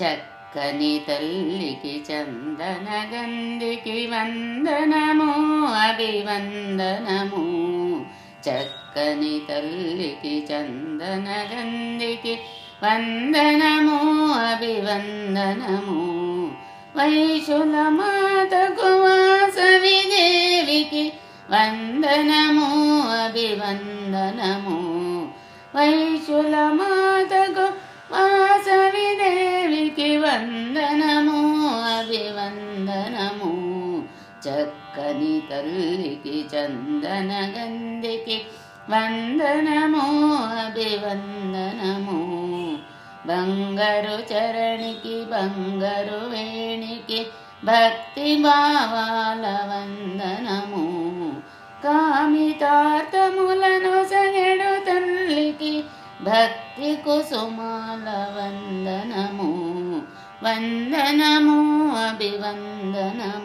చక్కని తల్లికి చందన గంధికి వందనము అభివందనము. చక్కని తల్లికి చందన గంధికి వందనము అభివందనము. వైశుల మాతకు వాసవి దేవికి వందనము అభివందనము. వైశుల మాతకు చక్కని తల్లికి చందన గంధికి వందనము అభివందనము బంగారు చరణికి బంగారు వేణికి భక్తి భావాల వందనము కామితార్థములను సగడు తల్లికి భక్తి కుసుమాల వందనము వందనము అభివందనము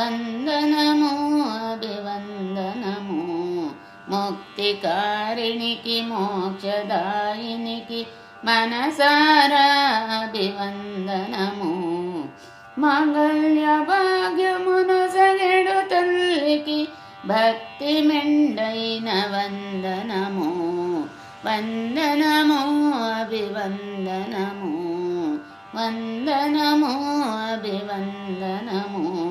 వందనము అభివందనము. ముక్తికారిణికి మోక్షదాయినికి మనసారా అభివందనము. మంగళ్య భాగ్యమును సగడు తల్లికి భక్తి మెండైన వందనము. వందనము అభివందనము. వందనము అభివందనము.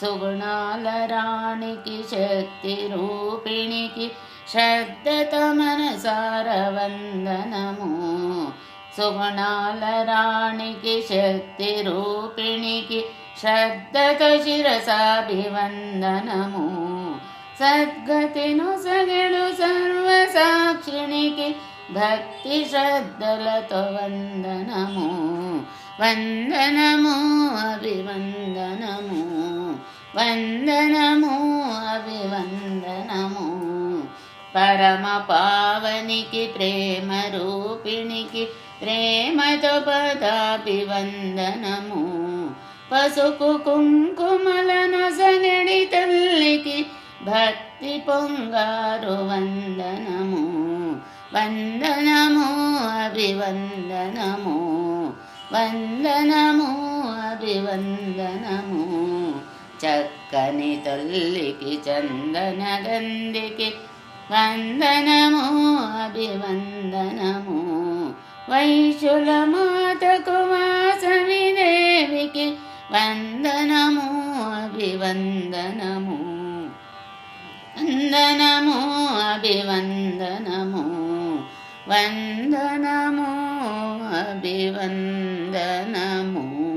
सुगुणालराणिकि शक्तिरूपिणिकि शक्तिरूपिणि सुगुणालराणिकि शक्तिरूपिणिकि सुगुणालराणि सद्गतिनु सगणु सर्वसाक्षिणिकि भक्तिशब्दलतो वन्दनमु वन्दनमो अभिवन्दनमो। వందనము అభివందనము. వందనము పరమ పావనికి ప్రేమ రూపిణికి ప్రేమతో పదాభివందనము. పసుపు కుంకుమల నసగడి తల్లికి భక్తి పొంగారు వందనము. వందనము అభివందనము. వందనము అభివందనము. చక్కని తల్లికి చందన గంధికి వందనము అభివందనము. వైశుల మాతకు వాసవి దేవికి వందనము అభివందనము. వందనము అభివందనము. వందనము అభివందనము.